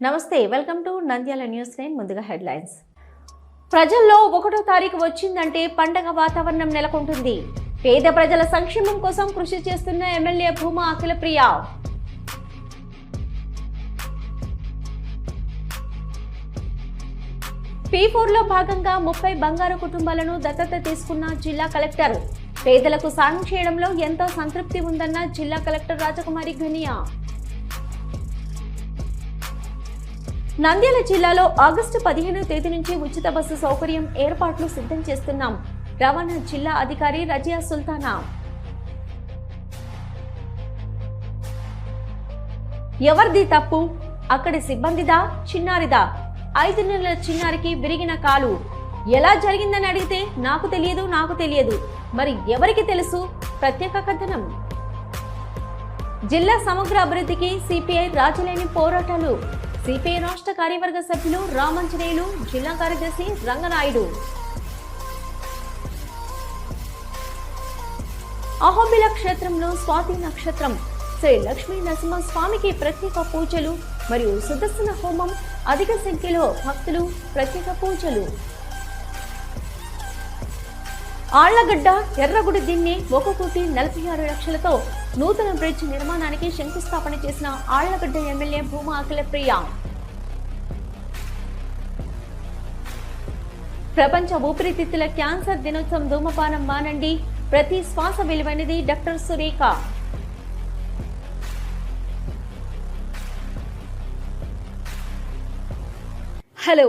Namaste welcome to Nandyal news nine ముందుగా headlines. ప్రజల్లో ఒకటో తారీఖు వచ్చిందంటే పండగ వాతావరణం నెలకొంటుంది. పేద ప్రజల సంక్షేమం కోసం కృషి చేస్తున్న ఎమ్మెల్యే భూమా అఖిలప్రియ. పీ లో భాగంగా ముప్పై బంగారు కుటుంబాలను దత్తత తీసుకున్న జిల్లా కలెక్టర్. పేదలకు సాయం చేయడంలో ఎంతో సంతృప్తి ఉందన్న జిల్లా కలెక్టర్ రాజకుమారి ఘనియా. నంద్యాల జిల్లాలో ఆగస్టు పదిహేను తేదీ నుంచి ఉచిత బస్సు సౌకర్యం ఏర్పాట్లు సిద్ధం చేస్తున్నాం. రవాణా జిల్లా అధికారి రజియా సుల్తానా. ఎవరిది తప్పు? అక్కడి సిబ్బందిదా? చిన్నారిదా? ఐదు నెలల చిన్నారికి విరిగిన కాలు. ఎలా జరిగిందని అడిగితే నాకు తెలియదు నాకు తెలియదు. మరి ఎవరికి తెలుసు? ప్రత్యేక కథనం. జిల్లా సమగ్ర అభివృద్ధికి సిపిఐ రాజులేని పోరాటాలు. సిపిఐ రాష్ట్ర కార్యవర్గ సభ్యులు రామంజనేయులు జిల్లా కార్యదర్శి రంగనాయుడు. అహోబిల క్షేత్రంలో స్వాతి నక్షత్రం. శ్రీ లక్ష్మీ నరసింహస్వామికి ప్రత్యేక పూజలు మరియు సుదర్శన హోమం అధిక సంఖ్యలో భక్తులు ప్రత్యేక పూజలు. ఆళ్ళగడ్డ ఎర్రగుడి దీన్ని ఒక కోటి నలభై ఆరు లక్షలతో నూతన బ్రిడ్జ్ నిర్మాణానికి శంకుస్థాపన చేసిన ఆళ్ళగడ్డ ఎమ్మెల్యే భూమా అఖిలప్రియ. ప్రపంచ ఊపిరితిత్తుల క్యాన్సర్ దినోత్సవం ధూమపానం మానండి. ప్రతి శ్వాస విలువైనది doctor Surekha. Hello